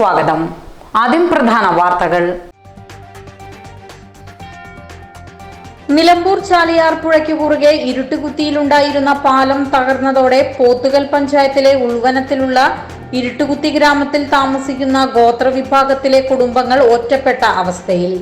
സ്വാഗതം. ആദ്യം പ്രധാന വാർത്തകൾ. നിലമ്പൂർ ചാലിയാർ പുഴയ്ക്ക് കുറുകെ ഇരുട്ടുകുത്തിയിലുണ്ടായിരുന്ന പാലം തകർന്നതോടെ പോത്തുകൽ പഞ്ചായത്തിലെ ഉൾവനത്തിലുള്ള ഇരുട്ടുകുത്തി ഗ്രാമത്തിൽ താമസിക്കുന്ന ഗോത്രവിഭാഗത്തിലെ കുടുംബങ്ങൾ ഒറ്റപ്പെട്ട അവസ്ഥയിൽ.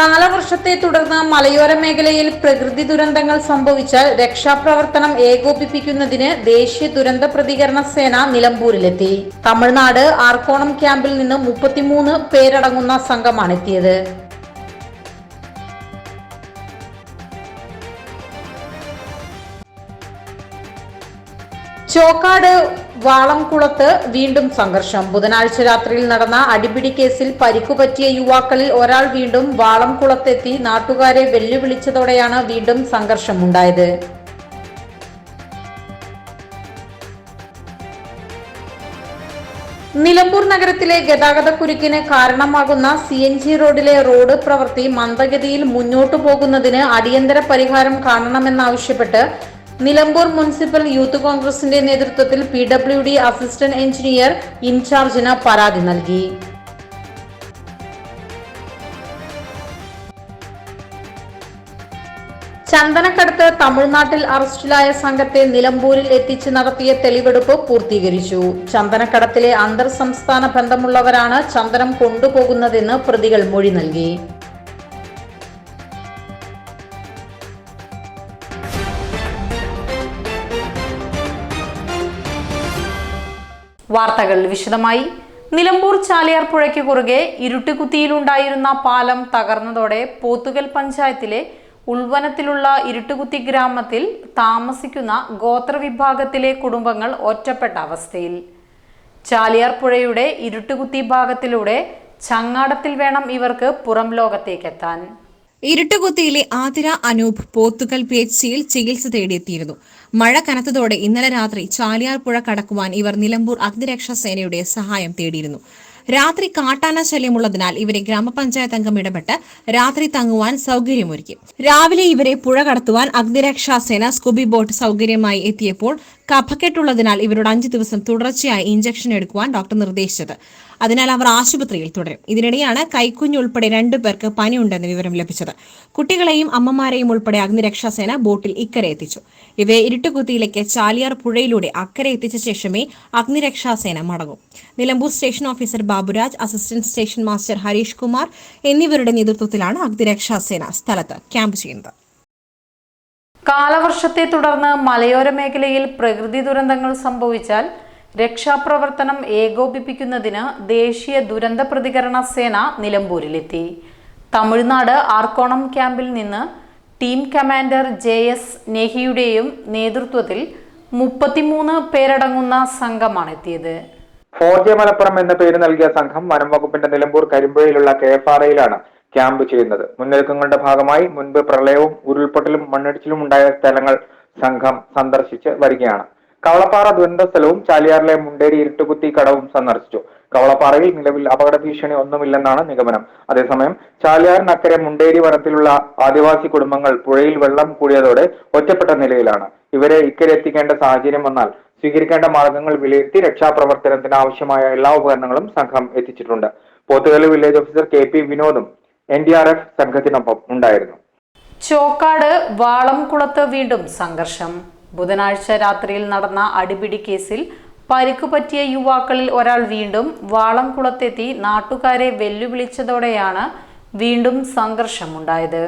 കാലവർഷത്തെ തുടർന്ന് മലയോര മേഖലയിൽ പ്രകൃതി ദുരന്തങ്ങൾ സംഭവിച്ചാൽ രക്ഷാപ്രവർത്തനം ഏകോപിപ്പിക്കുന്നതിന് ദേശീയ ദുരന്ത പ്രതികരണ സേന നിലമ്പൂരിലെത്തി. തമിഴ്നാട് ആർക്കോണം ക്യാമ്പിൽ നിന്ന് മുപ്പത്തിമൂന്ന് പേരടങ്ങുന്ന സംഘമാണെത്തിയത്. ചോക്കാട് വാളംകുളത്ത് വീണ്ടും സംഘർഷം. ബുധനാഴ്ച രാത്രിയിൽ നടന്ന അടിപിടി കേസിൽ പരിക്കുപറ്റിയ യുവാക്കളിൽ ഒരാൾ വീണ്ടും വാളംകുളത്തെത്തി നാട്ടുകാരെ വെല്ലുവിളിച്ചതോടെയാണ് വീണ്ടും സംഘർഷമുണ്ടായത്. നിലമ്പൂർ നഗരത്തിലെ ഗതാഗതക്കുരുക്കിന് കാരണമാകുന്ന സി എൻ ജി റോഡിലെ റോഡ് പ്രവൃത്തി മന്ദഗതിയിൽ മുന്നോട്ടു പോകുന്നതിന് അടിയന്തര പരിഹാരം കാണണമെന്നാവശ്യപ്പെട്ട് നിലമ്പൂർ മുനിസിപ്പൽ യൂത്ത് കോൺഗ്രസിന്റെ നേതൃത്വത്തിൽ P W D assistant engineer ഇൻചാർജിന് പരാതി നൽകി. ചന്ദനക്കടത്ത് തമിഴ്നാട്ടിൽ അറസ്റ്റിലായ സംഘത്തെ നിലമ്പൂരിൽ എത്തിച്ച് നടത്തിയ തെളിവെടുപ്പ് പൂർത്തീകരിച്ചു. ചന്ദനക്കടത്തിലെ അന്തർ സംസ്ഥാന ബന്ധമുള്ളവരാണ് ചന്ദനം കൊണ്ടുപോകുന്നതെന്ന് പ്രതികൾ മൊഴി നൽകി. വാർത്തകൾ വിശദമായി. നിലമ്പൂർ ചാലിയാർ പുഴയ്ക്ക് കുറുകെ ഇരുട്ടുകുത്തിയിലുണ്ടായിരുന്ന പാലം തകർന്നതോടെ പോത്തുകൽ പഞ്ചായത്തിലെ ഉൾവനത്തിലുള്ള ഇരുട്ടുകുത്തി ഗ്രാമത്തിൽ താമസിക്കുന്ന ഗോത്രവിഭാഗത്തിലെ കുടുംബങ്ങൾ ഒറ്റപ്പെട്ട അവസ്ഥയിൽ. ചാലിയാർ പുഴയുടെ ഇരുട്ടുകുത്തി ഭാഗത്തിലൂടെ ചങ്ങാടത്തിൽ വേണം ഇവർക്ക് പുറം ലോകത്തേക്കെത്താൻ. ഇരുട്ടുകുത്തിയിലെ ആതിര അനൂപ് പോത്തുകൽ പി എച്ച് സിയിൽ ചികിത്സ തേടിയെത്തിയിരുന്നു. മഴ കനത്തതോടെ ഇന്നലെ രാത്രി ചാലിയാർ പുഴ കടക്കുവാൻ ഇവർ നിലമ്പൂർ അഗ്നിരക്ഷാ സേനയുടെ സഹായം തേടിയിരുന്നു. രാത്രി കാട്ടാന ശല്യമുള്ളതിനാൽ ഇവരെ ഗ്രാമപഞ്ചായത്ത് അംഗം ഇടപെട്ട് രാത്രി തങ്ങുവാൻ സൗകര്യമൊരുക്കി. രാവിലെ ഇവരെ പുഴ കടത്തുവാൻ അഗ്നിരക്ഷാ സേന സ്കൂബി ബോട്ട് സൗകര്യമായി എത്തിയപ്പോൾ കഫക്കെട്ടുള്ളതിനാൽ ഇവരോട് അഞ്ചു ദിവസം തുടർച്ചയായി ഇഞ്ചക്ഷൻ എടുക്കുവാൻ ഡോക്ടർ നിർദ്ദേശിച്ചത്. അതിനാൽ അവർ ആശുപത്രിയിൽ തുടരും. ഇതിനിടെയാണ് കൈക്കുഞ്ഞുൾപ്പെടെ രണ്ടു പേർക്ക് പനിയുണ്ടെന്ന് വിവരം ലഭിച്ചത്. കുട്ടികളെയും അമ്മമാരെയും ഉൾപ്പെടെ അഗ്നിരക്ഷാസേന ബോട്ടിൽ ഇക്കരെ എത്തിച്ചു. ഇവയെ ഇരുട്ടുകുത്തിയിലേക്ക് ചാലിയാർ പുഴയിലൂടെ അക്കരെ എത്തിച്ച ശേഷമേ അഗ്നിരക്ഷാസേന മടങ്ങും. Nilambur station officer Baburaj assistant station master Harish Kumar എന്നിവരുടെ നേതൃത്വത്തിലാണ് അഗ്നിരക്ഷാസേന സ്ഥലത്ത് ക്യാമ്പ് ചെയ്യുന്നത്. കാലവർഷത്തെ തുടർന്ന് മലയോര മേഖലയിൽ പ്രകൃതി ദുരന്തങ്ങൾ സംഭവിച്ചാൽ രക്ഷാപ്രവർത്തനം ഏകോപിപ്പിക്കുന്നതിന് ദേശീയ ദുരന്ത പ്രതികരണ സേന നിലമ്പൂരിലെത്തി. തമിഴ്നാട് ആർക്കോണം ക്യാമ്പിൽ നിന്ന് ടീം കമാൻഡർ ജെ എസ് നെഹിയുടെയും നേതൃത്വത്തിൽ മുപ്പത്തിമൂന്ന് പേരടങ്ങുന്ന സംഘമാണ് എത്തിയത് ഫോർജെ മലപ്പുറം എന്ന പേര് നൽകിയ സംഘം വനം വകുപ്പിന്റെ നിലമ്പൂർ കരിമ്പുഴയിലുള്ള കെ എഫ് ആർ ഐയിലാണ് ക്യാമ്പ് ചെയ്യുന്നത് മുന്നൊരുക്കങ്ങളുടെ ഭാഗമായി മുൻപ് പ്രളയവും ഉരുൾപൊട്ടലും മണ്ണിടിച്ചിലും ഉണ്ടായ സ്ഥലങ്ങൾ സംഘം സന്ദർശിച്ച് വരികയാണ്. കവളപ്പാറ ദുരന്ത സ്ഥലവും ചാലിയാറിലെ മുണ്ടേരി ഇരുട്ടുകുത്തി കടവും സന്ദർശിച്ചു. കവളപ്പാറയിൽ നിലവിൽ അപകട ഭീഷണി ഒന്നുമില്ലെന്നാണ് നിഗമനം. അതേസമയം ചാലിയാറിനക്കരെ മുണ്ടേരി വനത്തിലുള്ള ആദിവാസി കുടുംബങ്ങൾ പുഴയിൽ വെള്ളം കൂടിയതോടെ ഒറ്റപ്പെട്ട നിലയിലാണ്. ഇവരെ ഇക്കരെ എത്തിക്കേണ്ട സാഹചര്യം വന്നാൽ സ്വീകരിക്കേണ്ട മാർഗങ്ങൾ വിലയിരുത്തി രക്ഷാപ്രവർത്തനത്തിന് ആവശ്യമായ എല്ലാ ഉപകരണങ്ങളും സംഘം എത്തിച്ചിട്ടുണ്ട്. Pothukal village officer K P വിനോദും N D R F സംഘത്തിനൊപ്പം ഉണ്ടായിരുന്നു. ചോക്കാട് വാളംകുളത്ത് വീണ്ടും സംഘർഷം. ബുധനാഴ്ച രാത്രിയിൽ നടന്ന അടിപിടി കേസിൽ പരിക്കു പറ്റിയ യുവാക്കളിൽ ഒരാൾ വീണ്ടും വാളംകുളത്തെത്തി നാട്ടുകാരെ വെല്ലുവിളിച്ചതോടെയാണ് വീണ്ടും സംഘർഷമുണ്ടായത്.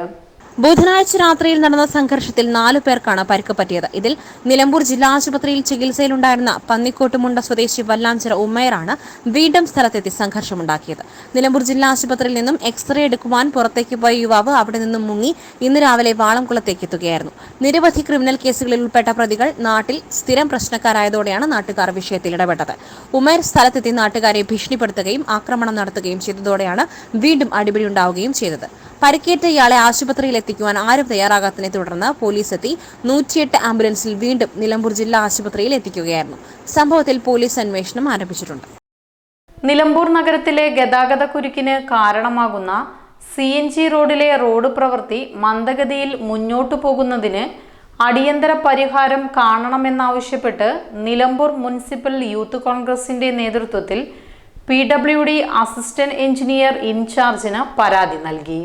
ബുധനാഴ്ച രാത്രിയിൽ നടന്ന സംഘർഷത്തിൽ നാലു പേർക്കാണ് പരിക്ക് പറ്റിയത്. ഇതിൽ നിലമ്പൂർ ജില്ലാ ആശുപത്രിയിൽ ചികിത്സയിലുണ്ടായിരുന്ന പന്നിക്കോട്ടുമുണ്ട സ്വദേശി വല്ലാഞ്ചിറ ഉമ്മയറാണ് വീണ്ടും സ്ഥലത്തെത്തി സംഘർഷമുണ്ടാക്കിയത്. നിലമ്പൂർ ജില്ലാ ആശുപത്രിയിൽ നിന്നും എക്സ്റേ എടുക്കുവാൻ പുറത്തേക്ക് പോയ യുവാവ് അവിടെ നിന്നും മുങ്ങി ഇന്ന് രാവിലെ വാളംകുളത്തേക്ക് എത്തുകയായിരുന്നു. നിരവധി ക്രിമിനൽ കേസുകളിൽ ഉൾപ്പെട്ട പ്രതികൾ നാട്ടിൽ സ്ഥിരം പ്രശ്നക്കാരായതോടെയാണ് നാട്ടുകാർ വിഷയത്തിൽ ഇടപെട്ടത്. ഉമേർ സ്ഥലത്തെത്തി നാട്ടുകാരെ ഭീഷണിപ്പെടുത്തുകയും ആക്രമണം നടത്തുകയും ചെയ്തതോടെയാണ് വീണ്ടും അടിപിടി ഉണ്ടാവുകയും ചെയ്തത്. പരിക്കേറ്റ ഇയാളെ ആശുപത്രിയിൽ എത്തിക്കുവാൻ ആരും തയ്യാറാകാത്തതിനെ തുടർന്ന് പോലീസ് എത്തി നൂറ്റിയെട്ട് ആംബുലൻസിൽ വീണ്ടും നിലമ്പൂർ ജില്ലാ ആശുപത്രിയിൽ എത്തിക്കുകയായിരുന്നു. സംഭവത്തിൽ പോലീസ് അന്വേഷണം ആരംഭിച്ചിട്ടുണ്ട്. നിലമ്പൂർ നഗരത്തിലെ ഗതാഗത കുരുക്കിന് കാരണമാകുന്ന സി എൻ ജി റോഡിലെ റോഡ് പ്രവൃത്തി മന്ദഗതിയിൽ മുന്നോട്ടു പോകുന്നതിന് അടിയന്തര പരിഹാരം കാണണമെന്നാവശ്യപ്പെട്ട് നിലമ്പൂർ മുനിസിപ്പൽ യൂത്ത് കോൺഗ്രസിന്റെ നേതൃത്വത്തിൽ P W D assistant engineer ഇൻചാർജിന് പരാതി നൽകി.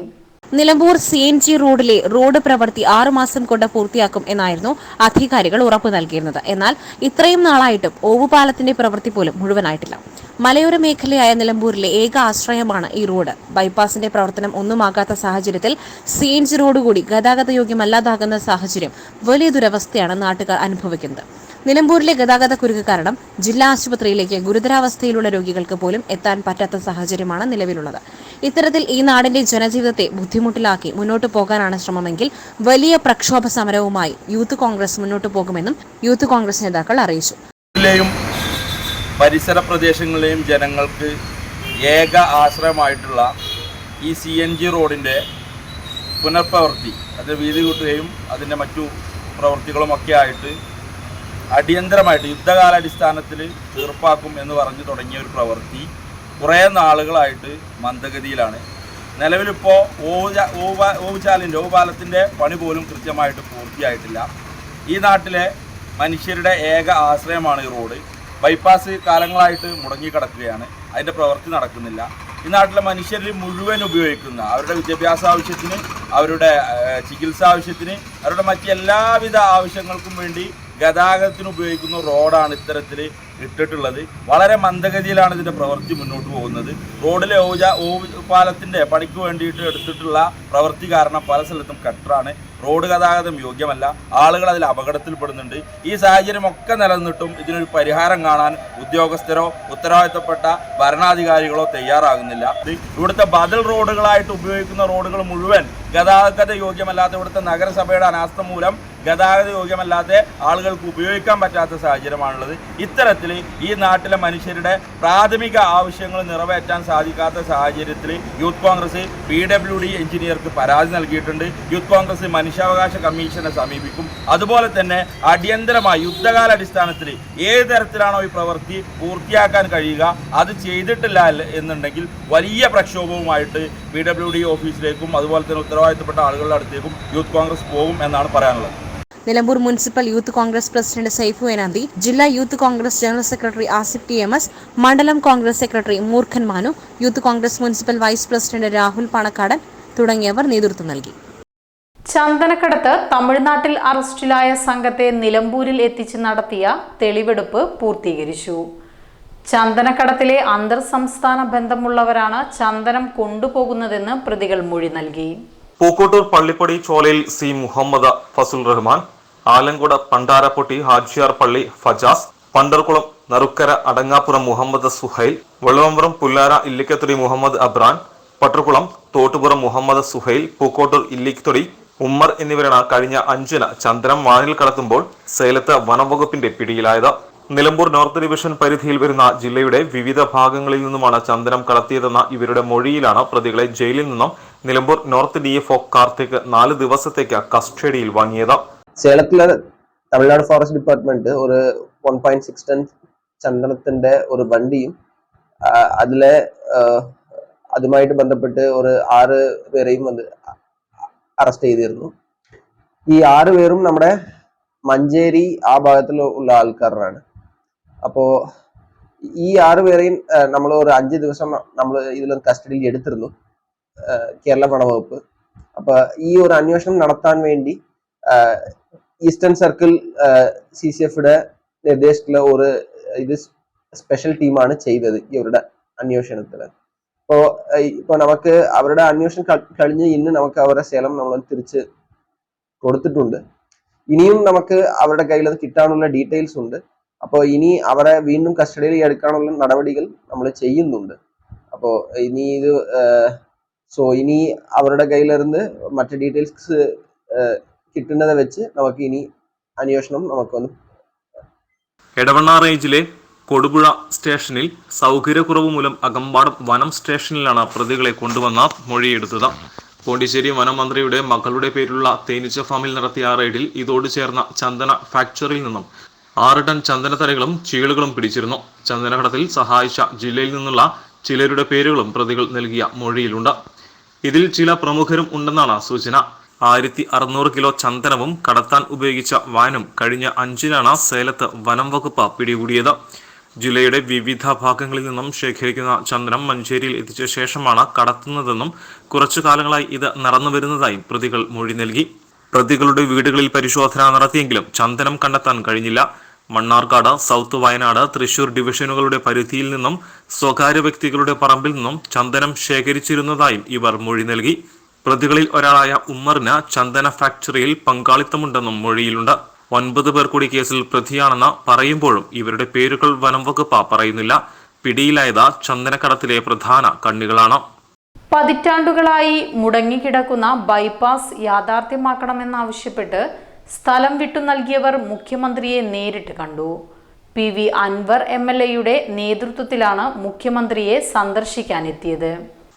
നിലമ്പൂർ സി എൻ ജി റോഡിലെ റോഡ് പ്രവൃത്തി ആറുമാസം കൊണ്ട് പൂർത്തിയാക്കും എന്നായിരുന്നു അധികാരികൾ ഉറപ്പു നൽകിയിരുന്നത്. എന്നാൽ ഇത്രയും നാളായിട്ടും ഓവുപാലത്തിന്റെ പ്രവൃത്തി പോലും മുഴുവനായിട്ടില്ല. മലയോര മേഖലയായ നിലമ്പൂരിലെ ഏക ആശ്രയമാണ് ഈ റോഡ്. ബൈപ്പാസിന്റെ പ്രവർത്തനം ഒന്നുമാകാത്ത സാഹചര്യത്തിൽ സി എൻ ജി റോഡ് കൂടി ഗതാഗത യോഗ്യമല്ലാതാകുന്ന സാഹചര്യം വലിയ ദുരവസ്ഥയാണ് നാട്ടുകാർ അനുഭവിക്കുന്നത്. നിലമ്പൂരിലെ ഗതാഗത കുരുക്ക് കാരണം ജില്ലാ ആശുപത്രിയിലേക്ക് ഗുരുതരാവസ്ഥയിലുള്ള രോഗികൾക്ക് പോലും എത്താൻ പറ്റാത്ത സാഹചര്യമാണ് നിലവിലുള്ളത്. ഇത്തരത്തിൽ ഈ നാടിന്റെ ജനജീവിതത്തെ ബുദ്ധിമുട്ടിലാക്കി മുന്നോട്ടു പോകാനാണ് ശ്രമമെങ്കിൽ വലിയ പ്രക്ഷോഭ സമരവുമായി യൂത്ത് കോൺഗ്രസ് മുന്നോട്ടു പോകുമെന്നും യൂത്ത് കോൺഗ്രസ് നേതാക്കൾ അറിയിച്ചു. പരിസര പ്രദേശങ്ങളിലെയും ജനങ്ങൾക്ക് ഏക ആശ്രയമായിട്ടുള്ള ഈ സി എൻ ജി റോഡിന്റെ പുനഃപ്രവൃത്തി അത് വീതി കൂട്ടുകയും അതിന്റെ മറ്റു പ്രവൃത്തികളുമൊക്കെ ആയിട്ട് അടിയന്തരമായിട്ട് യുദ്ധകാലാടിസ്ഥാനത്തിൽ തീർപ്പാക്കും എന്ന് പറഞ്ഞു തുടങ്ങിയ ഒരു പ്രവൃത്തി കുറേ നാളുകളായിട്ട് മന്ദഗതിയിലാണ്. നിലവിലിപ്പോൾ ഓവുചാ ഓവ ഓവുചാലിന്റെ ഓവുപാലത്തിന്റെ പണി പോലും കൃത്യമായിട്ട് പൂർത്തിയായിട്ടില്ല. ഈ നാട്ടിലെ മനുഷ്യരുടെ ഏക ആശ്രയമാണ് ഈ റോഡ്. ബൈപ്പാസ് കാലങ്ങളായിട്ട് മുടങ്ങിക്കിടക്കുകയാണ് അതിന്റെ പ്രവൃത്തി നടക്കുന്നില്ല. ഈ നാട്ടിലെ മനുഷ്യരിൽ മുഴുവൻ ഉപയോഗിക്കുന്ന അവരുടെ വിദ്യാഭ്യാസ ആവശ്യത്തിന് അവരുടെ ചികിത്സ ആവശ്യത്തിന് അവരുടെ മറ്റ് എല്ലാവിധ ആവശ്യങ്ങൾക്കും വേണ്ടി ഗതാഗതത്തിന് ഉപയോഗിക്കുന്ന റോഡാണ് ഇത്തരത്തിൽ ഇട്ടിട്ടുള്ളത്. വളരെ മന്ദഗതിയിലാണ് ഇതിന്റെ പ്രവൃത്തി മുന്നോട്ട് പോകുന്നത്. റോഡിലെ ഓജ ഓ പാലത്തിന്റെ പണിക്ക് വേണ്ടിയിട്ട് എടുത്തിട്ടുള്ള പ്രവൃത്തി കാരണം പല സ്ഥലത്തും കട്ടറാണ്. റോഡ് ഗതാഗതം യോഗ്യമല്ല. ആളുകൾ അതിൽ അപകടത്തിൽപ്പെടുന്നുണ്ട്. ഈ സാഹചര്യമൊക്കെ നിലനിന്നിട്ടും ഇതിനൊരു പരിഹാരം കാണാൻ ഉദ്യോഗസ്ഥരോ ഉത്തരവാദിത്തപ്പെട്ട ഭരണാധികാരികളോ തയ്യാറാകുന്നില്ല. ഇവിടുത്തെ ബദൽ റോഡുകളായിട്ട് ഉപയോഗിക്കുന്ന റോഡുകൾ മുഴുവൻ ഗതാഗത യോഗ്യമല്ലാത്ത ഇവിടുത്തെ നഗരസഭയുടെ അനാസ്ഥ മൂലം ഗതാഗത യോഗ്യമല്ലാത്ത ആളുകൾക്ക് ഉപയോഗിക്കാൻ പറ്റാത്ത സാഹചര്യമാണുള്ളത്. ഇത്തരത്തിൽ ഈ നാട്ടിലെ മനുഷ്യരുടെ പ്രാഥമിക ആവശ്യങ്ങൾ നിറവേറ്റാൻ സാധിക്കാത്ത സാഹചര്യത്തിൽ youth Congress P W D എഞ്ചിനീയർക്ക് പരാതി നൽകിയിട്ടുണ്ട്. യൂത്ത് കോൺഗ്രസ് മനുഷ്യാവകാശ കമ്മീഷനെ സമീപിക്കും. അതുപോലെ തന്നെ അടിയന്തരമായി യുദ്ധകാലാടിസ്ഥാനത്തിൽ ഏത് തരത്തിലാണോ ഈ പ്രവൃത്തി പൂർത്തിയാക്കാൻ കഴിയുക അത് ചെയ്തിട്ടില്ല എന്നുണ്ടെങ്കിൽ വലിയ പ്രക്ഷോഭവുമായിട്ട് പി ഡബ്ല്യു ഡി ഓഫീസിലേക്കും അതുപോലെ തന്നെ ഉത്തരവാദിത്തപ്പെട്ട ആളുകളുടെ അടുത്തേക്കും യൂത്ത് കോൺഗ്രസ് പോകും എന്നാണ് പറയാനുള്ളത്. Nilambur municipal youth Congress president Saifu Enanthi ജില്ലാ youth Congress general secretary Asif T M S മണ്ഡലം Congress secretary Moorkhan Manu youth Congress municipal vice president Rahul Panakkadan തുടങ്ങിയവർ നേതൃത്വം നൽകി. ചന്ദനക്കടത്ത് തമിഴ്നാട്ടിൽ അറസ്റ്റിലായ സംഘത്തെ നിലമ്പൂരിൽ എത്തിച്ച് നടത്തിയ തെളിവെടുപ്പ് പൂർത്തീകരിച്ചു. ചന്ദനക്കടത്തിലെ അന്തർ സംസ്ഥാന ബന്ധമുള്ളവരാണ് ചന്ദനം കൊണ്ടുപോകുന്നതെന്ന് പ്രതികൾ മൊഴി നൽകി. പൂക്കോട്ടൂർ പള്ളിപ്പടി ചോലയിൽ സി മുഹമ്മദ് ഫസുൽ റഹ്മാൻ ആലങ്കോട് പണ്ടാരപ്പൊട്ടി ഹാജിയാർ പള്ളി ഫജാസ് പണ്ടർകുളം നറുക്കര അടങ്ങാപ്പുറം മുഹമ്മദ് സുഹൈൽ വെള്ളവമ്പുറം പുല്ലാര ഇല്ലിക്കത്തൊടി മുഹമ്മദ് അബ്രാൻ പട്ടർകുളം തോട്ടുപുറം മുഹമ്മദ് സുഹൈൽ പൂക്കോട്ടൂർ ഇല്ലിക്കത്തൊടി ഉമ്മർ എന്നിവരാണ് കഴിഞ്ഞ അഞ്ചിന് ചന്ദ്രം വാനിൽ കടത്തുമ്പോൾ സേലത്ത് വനംവകുപ്പിന്റെ പിടിയിലായത്. നിലമ്പൂർ നോർത്ത് ഡിവിഷൻ പരിധിയിൽ വരുന്ന ജില്ലയുടെ വിവിധ ഭാഗങ്ങളിൽ നിന്നുമാണ് ചന്ദനം കടത്തിയതെന്ന ഇവരുടെ മൊഴിയിലാണ് പ്രതികളെ ജയിലിൽ നിന്നും Nilambur north D F O Karthik നാല് ദിവസത്തേക്ക് കസ്റ്റഡിയിൽ വാങ്ങിയത്. സേലത്തിലെ തമിഴ്നാട് ഫോറസ്റ്റ് ഡിപ്പാർട്ട്മെന്റ് ഒരു വൺ പോയിന്റ് സിക്സ് ടൺ ചന്ദനത്തിന്റെ ഒരു വണ്ടിയും അതിലെ അതുമായിട്ട് ബന്ധപ്പെട്ട് ഒരു ആറ് പേരെയും വന്ന് അറസ്റ്റ് ചെയ്തിരുന്നു. ഈ ആറ് പേരും നമ്മുടെ മഞ്ചേരി ആ ഭാഗത്തിൽ ഉള്ള ആൾക്കാരാണ്. അപ്പോൾ ഈ ആറ് പേരെയും നമ്മൾ ഒരു അഞ്ച് ദിവസം നമ്മൾ ഇതിൽ കസ്റ്റഡിയിൽ എടുത്തിരുന്നു. കേരള വനവകുപ്പ് അപ്പൊ ഈ ഒരു അന്വേഷണം നടത്താൻ വേണ്ടി ഈസ്റ്റേൺ സർക്കിൾ സി സി എഫിയുടെ നിർദ്ദേശത്തിൽ ഒരു ഇത് സ്പെഷ്യൽ ടീമാണ് ചെയ്തത് ഇവരുടെ അന്വേഷണത്തിന് ഇപ്പോ ഇപ്പൊ നമുക്ക് അവരുടെ അന്വേഷണം കഴിഞ്ഞ് ഇന്ന് നമുക്ക് അവരുടെ സ്ഥലം നമ്മൾ തിരിച്ച് കൊടുത്തിട്ടുണ്ട്. ഇനിയും നമുക്ക് അവരുടെ കയ്യിൽ അത് കിട്ടാനുള്ള ഡീറ്റെയിൽസ് ഉണ്ട്. അപ്പോൾ ഇനി അവരെ വീണ്ടും കസ്റ്റഡിയിൽ എടുക്കാനുള്ള നടപടികൾ നമ്മൾ ചെയ്യുന്നുണ്ട്. അപ്പോൾ ഇനി ഇത് സോ ഇനി അവരുടെ കയ്യിലിരുന്ന് മറ്റു ഡീറ്റെയിൽസ് കിട്ടുന്നത് വെച്ച് നമുക്ക് ഇനി അന്വേഷണം നമുക്കൊന്ന് എടവണ്ണ റേഞ്ചിലെ കൊടുപുഴ സ്റ്റേഷനിൽ സൗകര്യക്കുറവ് മൂലം അകമ്പാടം വനം സ്റ്റേഷനിലാണ് പ്രതികളെ കൊണ്ടുവന്ന മൊഴിയെടുത്തത്. പോണ്ടിച്ചേരി വനമന്ത്രിയുടെ മകളുടെ പേരിലുള്ള തേനീച്ച ഫാമിൽ നടത്തിയ റെയ്ഡിൽ ഇതോട് ചേർന്ന ചന്ദന ഫാക്ടറിയിൽ നിന്നും ആറ് ടൺ ചന്ദനത്തലകളും ചീളുകളും പിടിച്ചിരുന്നു. ചന്ദനകടത്തിൽ സഹായിച്ച ജില്ലയിൽ നിന്നുള്ള ചിലരുടെ പേരുകളും പ്രതികൾ നൽകിയ മൊഴിയിലുണ്ട്. ഇതിൽ ചില പ്രമുഖരും ഉണ്ടെന്നാണ് സൂചന. ആയിരത്തി അറുന്നൂറ് കിലോ ചന്ദനവും കടത്താൻ ഉപയോഗിച്ച വാനും കഴിഞ്ഞ അഞ്ചിനാണ് സേലത്ത് വനം വകുപ്പ് പിടികൂടിയത്. ജില്ലയുടെ വിവിധ ഭാഗങ്ങളിൽ നിന്നും ശേഖരിക്കുന്ന ചന്ദനം മഞ്ചേരിയിൽ എത്തിച്ച ശേഷമാണ് കടത്തുന്നതെന്നും കുറച്ചു കാലങ്ങളായി ഇത് നടന്നു വരുന്നതായും പ്രതികൾ മൊഴി നൽകി. പ്രതികളുടെ വീടുകളിൽ പരിശോധന നടത്തിയെങ്കിലും ചന്ദനം കണ്ടെത്താൻ കഴിഞ്ഞില്ല. മണ്ണാർക്കാട് സൗത്ത് വയനാട് തൃശൂർ ഡിവിഷനുകളുടെ പരിധിയിൽ നിന്നും സ്വകാര്യ വ്യക്തികളുടെ പറമ്പിൽ നിന്നും ചന്ദനം ശേഖരിച്ചിരുന്നതായും ഇവർ മൊഴി നൽകി. പ്രതികളിൽ ഒരാളായ ഉമ്മറിന് ചന്ദന ഫാക്ടറിയിൽ പങ്കാളിത്തമുണ്ടെന്നും മൊഴിയിലുണ്ട്. ഒൻപത് പേർ കൂടി കേസിൽ പ്രതിയാണെന്ന് പറയുമ്പോഴും ഇവരുടെ പേരുകൾ വനം വകുപ്പ് പറയുന്നില്ല. പിടിയിലായത് ചന്ദനക്കടത്തിലെ പ്രധാന കണ്ണികളാണ്. പതിറ്റാണ്ടുകളായി മുടങ്ങിക്കിടക്കുന്ന ബൈപ്പാസ് യാഥാർത്ഥ്യമാക്കണമെന്നാവശ്യപ്പെട്ട് സ്ഥലം വിട്ടു നൽകിയവർ മുഖ്യമന്ത്രിയെ നേരിട്ട് കണ്ടു. P V Anvar M L എയുടെ നേതൃത്വത്തിലാണ് മുഖ്യമന്ത്രിയെ സന്ദർശിക്കാനെത്തിയത്.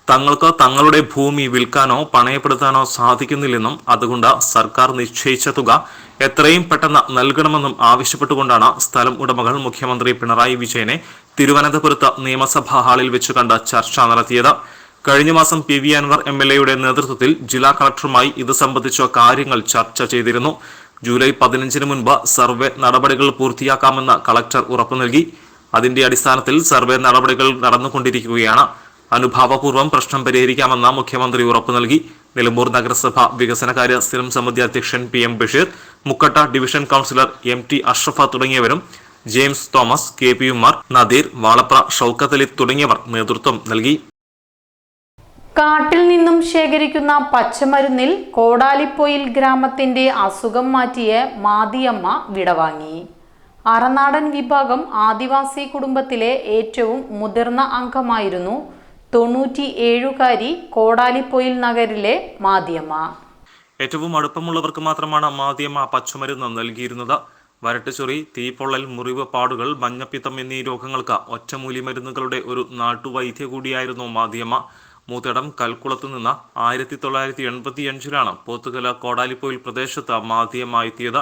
തങ്ങൾക്ക് തങ്ങളുടെ ഭൂമി വിൽക്കാനോ പണയപ്പെടുത്താനോ സാധിക്കുന്നില്ലെന്നും അതുകൊണ്ട് സർക്കാർ നിശ്ചയിച്ച തുക എത്രയും പെട്ടെന്ന് നൽകണമെന്നും ആവശ്യപ്പെട്ടുകൊണ്ടാണ് സ്ഥലം ഉടമകൾ മുഖ്യമന്ത്രി പിണറായി വിജയനെ തിരുവനന്തപുരത്ത് നിയമസഭാ ഹാളിൽ വെച്ച് കണ്ട് ചർച്ച നടത്തിയത്. കഴിഞ്ഞ മാസം P V Anvar M L എയുടെ നേതൃത്വത്തിൽ ജില്ലാ കളക്ടറുമായി ഇത് സംബന്ധിച്ച കാര്യങ്ങൾ ചർച്ച ചെയ്തിരുന്നു. ജൂലൈ പതിനഞ്ചിന് മുൻപ് സർവേ നടപടികൾ പൂർത്തിയാക്കാമെന്ന് കളക്ടർ ഉറപ്പു നൽകി. അതിന്റെ അടിസ്ഥാനത്തിൽ സർവേ നടപടികൾ നടന്നുകൊണ്ടിരിക്കുകയാണ്. അനുഭാവപൂർവം പ്രശ്നം പരിഹരിക്കാമെന്ന് മുഖ്യമന്ത്രി ഉറപ്പു നൽകി. നിലമ്പൂർ നഗരസഭ വികസനകാര്യ സ്ഥിരം സമിതി അധ്യക്ഷൻ P M Basheer Mukkatta division councillor M T Ashraf തുടങ്ങിയവരും James Thomas K P Umar Nadeer Valapra Shoukath Ali തുടങ്ങിയവർ നേതൃത്വം നൽകി. കാട്ടിൽ നിന്നും ശേഖരിക്കുന്ന പച്ചമരുന്നിൽ കോടാലിപ്പൊയിൽ ഗ്രാമത്തിന്റെ അസുഖം മാറ്റിയ മാതിയമ്മ വിടവാങ്ങി. അറനാടൻ വിഭാഗം ആദിവാസി കുടുംബത്തിലെ ഏറ്റവും മുതിർന്ന അംഗമായിരുന്നു തൊണ്ണൂറ്റി ഏഴുകാരി കോടാലിപ്പൊയിൽ നഗരിലെ മാതിയമ്മ. ഏറ്റവും അടുപ്പമുള്ളവർക്ക് മാത്രമാണ് മാതിയമ്മ പച്ചമരുന്ന് നൽകിയിരുന്നത്. വരട്ടുചൊറി തീപ്പൊള്ളൽ മുറിവ് പാടുകൾ മഞ്ഞപ്പിത്തം എന്നീ രോഗങ്ങൾക്ക് ഒറ്റമൂലി മരുന്നുകളുടെ ഒരു നാട്ടുവൈദ്യ കൂടിയായിരുന്നു മാധ്യമ മൂത്തടം കൽക്കുളത്ത് നിന്ന് ആയിരത്തി തൊള്ളായിരത്തി എൺപത്തി അഞ്ചിലാണ് പോത്തുകല കോടാലിപ്പോയിൽ പ്രദേശത്ത് മാധ്യമമായെത്തിയത്.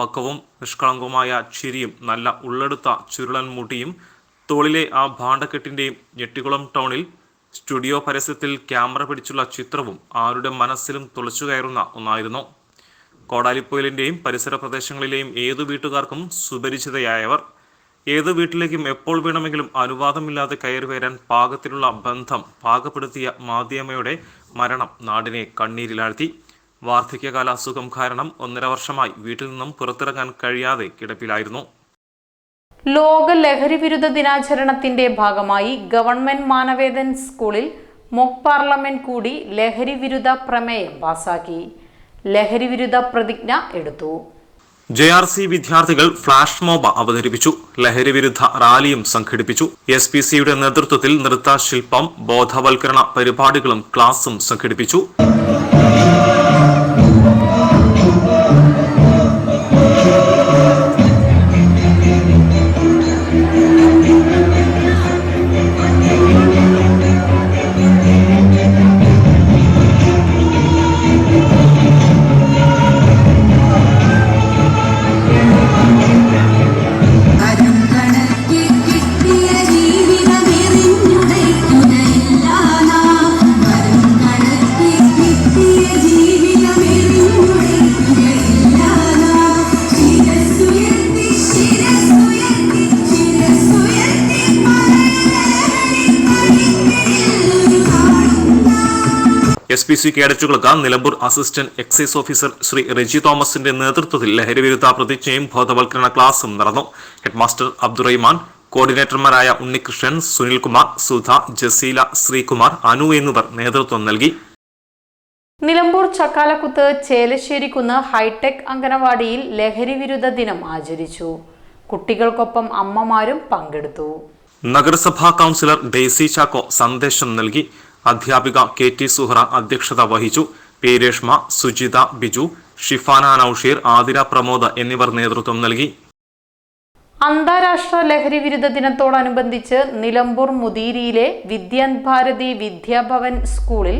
പക്കവും നിഷ്കളങ്കവുമായ ചിരിയും നല്ല ഉള്ളെടുത്ത ചുരുളൻ മുടിയും തോളിലെ ആ ഭാണ്ഡക്കെട്ടിന്റെയും ഞെട്ടികുളം ടൗണിൽ സ്റ്റുഡിയോ പരസ്യത്തിൽ ക്യാമറ പിടിച്ചുള്ള ചിത്രവും ആരുടെ മനസ്സിലും തുളച്ചു കയറുന്ന ഒന്നായിരുന്നു. കോടാലിപ്പൊയിലിന്റെയും പരിസര പ്രദേശങ്ങളിലെയും ഏതു വീട്ടുകാർക്കും സുപരിചിതയായവർ. ഏത് വീട്ടിലേക്കും എപ്പോൾ വേണമെങ്കിലും അനുവാദമില്ലാതെ കയറി വരാൻ പാകത്തിലുള്ള ബന്ധം പാകപ്പെടുത്തിയ മാധ്യമയുടെ മരണം നാടിനെ കണ്ണീരിലാഴ്ത്തി. വാർദ്ധക്യകാല അസുഖം കാരണം ഒന്നര വർഷമായി വീട്ടിൽ നിന്നും പുറത്തിറങ്ങാൻ കഴിയാതെ കിടപ്പിലായിരുന്നു. ലോക ലഹരി വിരുദ്ധ ദിനാചരണത്തിന്റെ ഭാഗമായി ഗവൺമെന്റ് മാനവേദൻ സ്കൂളിൽ മൊക് പാർലമെന്റ് കൂടി ലഹരി വിരുദ്ധ പ്രമേയം പാസാക്കി. ലഹരി വിരുദ്ധ പ്രതിജ്ഞ എടുത്തു. ജെ ആർ സി വിദ്യാർത്ഥികൾ ഫ്ലാഷ് മോബ് അവതരിപ്പിച്ചു. ലഹരി വിരുദ്ധ റാലിയും സംഘടിപ്പിച്ചു. എസ് പി സിയുടെ നേതൃത്വത്തിൽ നൃത്തശില്പം ബോധവൽക്കരണ പരിപാടികളും ക്ലാസും സംഘടിപ്പിച്ചു. P C കേഡറ്റുകൾക്ക് Nilambur assistant excise officer Shri Reji തോമസിന്റെ നേതൃത്വത്തിൽ ലഹരിവിരുദ്ധ പ്രതിജ്ഞയും ബോധവൽക്കരണ ക്ലാസും നടന്നു. ഹെഡ്മാസ്റ്റർ അബ്ദുറഹിമാൻ കോർഡിനേറ്റർമാരായ ഉണ്ണികൃഷ്ണൻ സുനിൽകുമാർ സുധ ജസീല ശ്രീകുമാർ അനു എന്നിവർ നേതൃത്വം നൽകി. നിലമ്പൂർ ചക്കാലക്കുത്ത് ചേലശ്ശേരിക്കുന്ന് ഹൈടെക് അംഗനവാടിയിൽ ലഹരി വിരുദ്ധ ദിനം ആചരിച്ചു. കുട്ടികൾക്കൊപ്പം അമ്മമാരും പങ്കെടുത്തു. നഗരസഭാ കൗൺസിലർ ഡെയ്സി ചാക്കോ സന്ദേശം നൽകി. അധ്യാപിക കെ ടി സുഹറ അധ്യക്ഷത വഹിച്ചു. പി രേഷ്മ സുജിത ബിജു ഷിഫാന നൌഷീർ ആതിര പ്രമോദ് എന്നിവർ നേതൃത്വം നൽകി. അന്താരാഷ്ട്ര ലഹരി വിരുദ്ധ ദിനത്തോടനുബന്ധിച്ച് നിലമ്പൂർ മുദീരിയിലെ വിദ്യാൻ ഭാരതി വിദ്യാഭവൻ സ്കൂളിൽ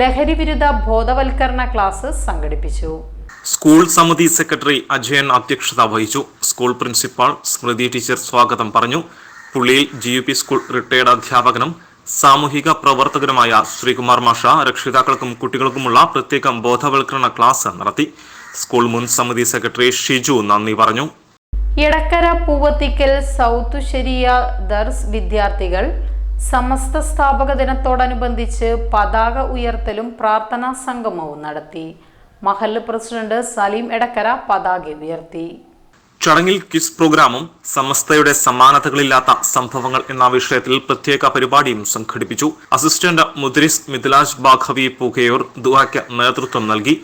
ലഹരി വിരുദ്ധ ബോധവൽക്കരണ ക്ലാസ് സംഘടിപ്പിച്ചു. സ്കൂൾ സമിതി സെക്രട്ടറി അജയൻ അധ്യക്ഷത വഹിച്ചു. സ്കൂൾ പ്രിൻസിപ്പാൾ സ്മൃതി ടീച്ചർ സ്വാഗതം പറഞ്ഞു. പുള്ളിയിൽ ജി സ്കൂൾ റിട്ടയർഡ് അധ്യാപകനും സാമൂഹിക പ്രവർത്തകരുമായ ശ്രീകുമാർ മാഷ രക്ഷിതാക്കൾക്കും കുട്ടികൾക്കുമുള്ള പ്രത്യേകം ബോധവൽക്കരണ ക്ലാസ് നടത്തി. സ്കൂൾ മുൻ സമിതി സെക്രട്ടറി ഷിജു നന്ദി പറഞ്ഞു. എടക്കര പൂവത്തിക്കൽ സൗത്ത് ശരിയ ദർസ് വിദ്യാർത്ഥികൾ സമസ്ത സ്ഥാപക ദിനത്തോടനുബന്ധിച്ച് പതാക ഉയർത്തലും പ്രാർത്ഥനാ സംഗമവും നടത്തി. മഹല്ല് പ്രസിഡന്റ് സലീം എടക്കര പതാക ഉയർത്തി. ചടങ്ങിൽ കിസ് പ്രോഗ്രാമും സമസ്തയുടെ സമാനതകളില്ലാത്ത സംഭവങ്ങൾ എന്ന വിഷയത്തിൽ പ്രത്യേക പരിപാടിയും സംഘടിപ്പിച്ചു. അസിസ്റ്റന്റ് മുദ്രിസ് മിഥിലാജ് ബാഖവി പുകയൂർ ദുവാക്ക് നേതൃത്വം നൽകി.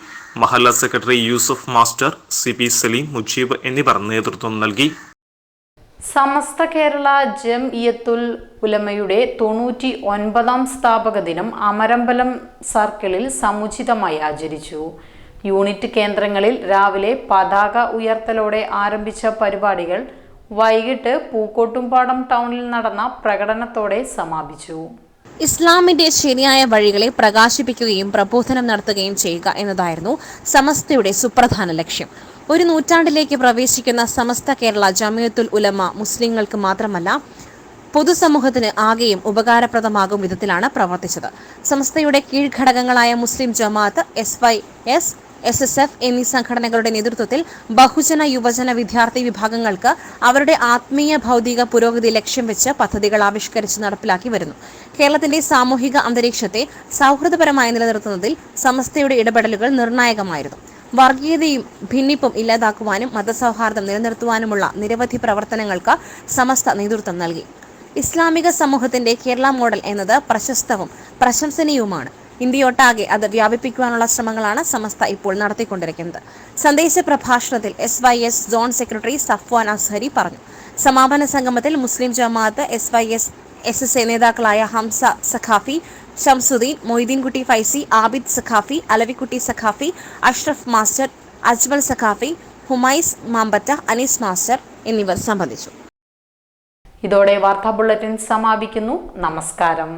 മഹല്ല secretary Yusuf master C P Saleem Mujeeb എന്നിവർ നേതൃത്വം നൽകി. സമസ്ത കേരള ജം ഇയത്തുൽ ഉലമയുടെ തൊണ്ണൂറ്റി ഒൻപതാം സ്ഥാപക ദിനം അമരമ്പലം സർക്കിളിൽ സമുചിതമായി ആചരിച്ചു. യൂണിറ്റ് കേന്ദ്രങ്ങളിൽ രാവിലെ പതാക ഉയർത്തലോടെ ആരംഭിച്ച പരിപാടികൾ വൈകിട്ട് പൂക്കോട്ടുംപാടം ടൗണിൽ നടന്ന പ്രകടനത്തോടെ സമാപിച്ചു. ഇസ്ലാമിന്റെ ശരിയായ വഴികളെ പ്രകാശിപ്പിക്കുകയും പ്രബോധനം നടത്തുകയും ചെയ്യുക എന്നതായിരുന്നു സമസ്തയുടെ സുപ്രധാന ലക്ഷ്യം. ഒരു നൂറ്റാണ്ടിലേക്ക് പ്രവേശിക്കുന്ന സമസ്ത കേരള ജമിയത്തുൽ ഉലമ മുസ്ലിങ്ങൾക്ക് മാത്രമല്ല പൊതുസമൂഹത്തിന് ആകെയും ഉപകാരപ്രദമാകും വിധത്തിലാണ് പ്രവർത്തിച്ചത്. സംസ്ഥയുടെ കീഴ്ഘടകങ്ങളായ Muslim Jamaat S Y S S S F എന്നീ സംഘടനകളുടെ നേതൃത്വത്തിൽ ബഹുജന യുവജന വിദ്യാർത്ഥി വിഭാഗങ്ങൾക്ക് അവരുടെ ആത്മീയ ഭൗതിക പുരോഗതി ലക്ഷ്യം വെച്ച് പദ്ധതികൾ ആവിഷ്കരിച്ച് നടപ്പിലാക്കി വരുന്നു. കേരളത്തിന്റെ സാമൂഹിക അന്തരീക്ഷത്തെ സൗഹൃദപരമായി നിലനിർത്തുന്നതിൽ സമസ്തയുടെ ഇടപെടലുകൾ നിർണായകമായിരുന്നു. വർഗീയതയും ഭിന്നിപ്പും ഇല്ലാതാക്കുവാനും മതസൗഹാർദ്ദം നിലനിർത്തുവാനുമുള്ള നിരവധി പ്രവർത്തനങ്ങൾക്ക് സമസ്ത നേതൃത്വം നൽകി. ഇസ്ലാമിക സമൂഹത്തിന്റെ കേരള മോഡൽ എന്നത് പ്രശസ്തവും പ്രശംസനീയവുമാണ്. ഇന്ത്യയൊട്ടാകെ അത് വ്യാപിപ്പിക്കുവാനുള്ള ശ്രമങ്ങളാണ് സമസ്ത ഇപ്പോൾ നടത്തിക്കൊണ്ടിരിക്കുന്നത്. സന്ദേശ പ്രഭാഷണത്തിൽ S Y S zone secretary Safwan Azhari പറഞ്ഞു. സമാപന സംഗമത്തിൽ Muslim Jamaat S Y S S S A നേതാക്കളായ ഹംസ സഖാഫി ഷംസുദ്ദീൻ മൊയ്തീൻകുട്ടി ഫൈസി ആബിദ് സഖാഫി അലവിക്കുട്ടി സഖാഫി അഷ്റഫ് മാസ്റ്റർ അജ്മൽ സഖാഫി ഹുമൈസ് മാമ്പറ്റ അനീസ് മാസ്റ്റർ എന്നിവർ സംബന്ധിച്ചു. ഇതോടെ വാർത്താ ബുള്ളറ്റിൻ സമാപിക്കുന്നു. നമസ്കാരം.